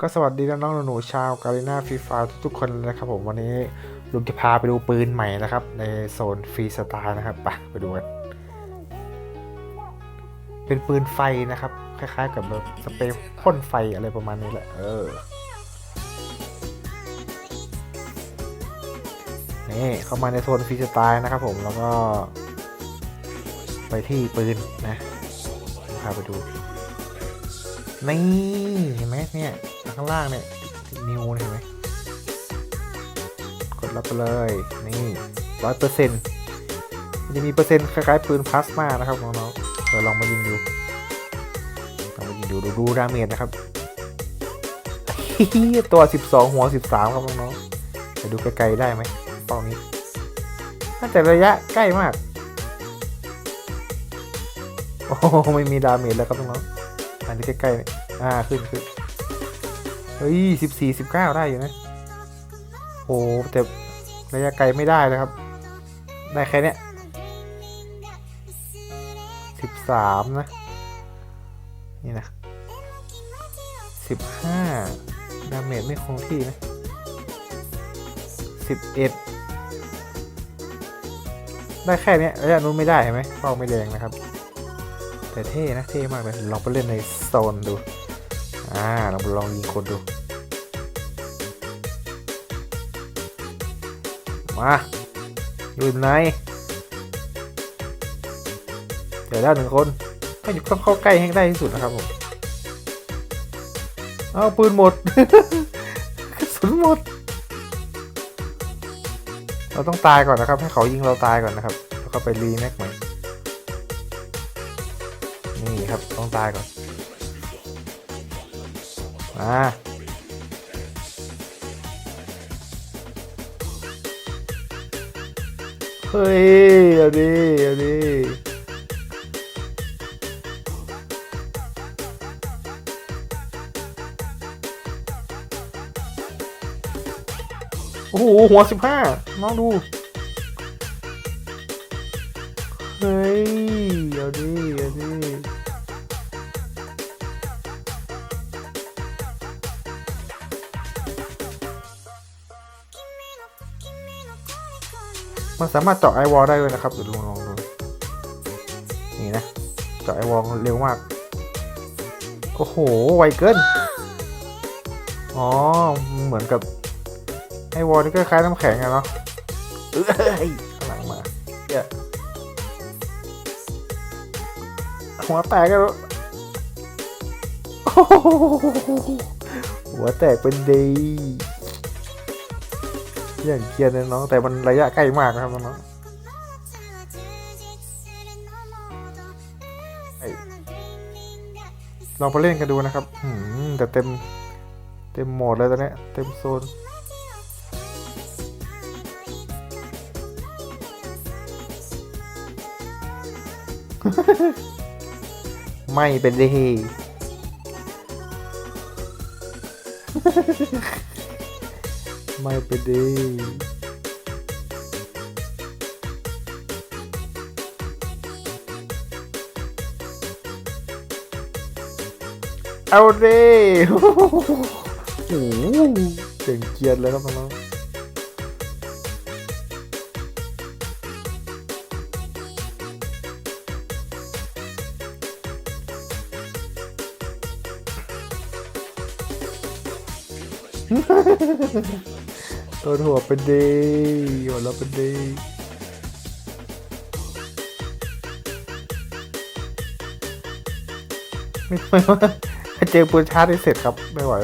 ก็สวัสดีน้องๆหนูๆชาวกาลิน่าฟรีฟาทุกๆคนนะครับผมวันนี้ลุงจะพาไปดูปืนใหม่นะครับ ในโซนฟรีสไตล์นะครับไปไปดูกัน เป็นปืนไฟนะครับ คล้ายๆ กับแบบสเปรย์พ่นไฟอะไรประมาณนี้แหละ เออ นี่เข้ามาในโซนฟรีสไตล์นะครับผมแล้วก็ ไปที่ปืนนะพาไปดูนี่เห็นไหมเนี่ย ข้างล่างเนี่ยนิวเห็นไหมกดรับไปเลยนี่ร้อยเปอร์เซ็นต์มันจะมีเปอร์เซ็นต์คล้ายๆปืนพลาสมานะครับน้องๆเดี๋ยวลองมายิงดูลองมายิงดูดูดูดาเมจนะครับตัว 12 หัว 13 ครับน้องๆจะดูไกลๆได้ไหมเป้านี้น่าจะระยะใกล้มาก โอ้โหไม่มีดาเมจแล้วครับน้องๆอันนี้ใกล้ๆนี่อ่าขึ้นขึ้น เฮ้ยสิบสี่สิบเก้าได้อยู่นะโอ้แต่ระยะไกลไม่ได้นะครับ ได้แค่เนี้ยสิบสามนะ นี่นะสิบห้าดาเมจไม่คงที่นะสิบเอ็ดได้แค่เนี้ยระยะนู้นไม่ได้เห็นไหมเป้าไม่แดงนะครับ แต่เท่นะเท่มากเลยลองไปเล่นในโซนดู อ่าลองไปลองยิงคนดู มาอยู่ไหนเดี๋ยวได้หนึ่งคนต้องอยู่ต้องเข้าใกล้ให้ได้ที่สุดนะครับผม เอาปืนหมดกระสุนหมด เราต้องตายก่อนนะครับ ให้เขายิงเราตายก่อนนะครับ แล้วก็ไปรีแม็กใหม่นี่ครับต้องตายก่อน มาเฮ้ยเอาดิเอาดิโอ้โห หัวสิบห้าน้องดู เฮ้ยเอาดิเอาดิ มันสามารถเจาะไอวอลได้ด้วยนะครับเดี๋ยวลองลองดูนี่นะเจาะไอวอลเร็วมากโอ้โหไวเกินอ๋อเหมือนกับไอวอลนี่ก็คล้ายน้ำแข็งอะเนาะเอ้ยข้างหลังมาเดี๋ยวหัวแตกแล้วโอ้โหหัวแตกเป็นดี อย่างเกียร์เลยน้องแต่มันระยะใกล้มากนะครับน้องไอ้ลองไปเล่นกันดูนะครับหืมแต่เต็มเต็มโหมดเลยตอนเนี้ยเต็มโซนไม่เป็นไรไม่เป็น ไรเอาเด้โอ้โหเจ๋งเกียร์เลยครับน้อง ตัวหัวเป็นดีหัวเราเป็นดีไม่ไหวว่าเจอปูชาร์จได้เสร็จครับ ไม่ไหว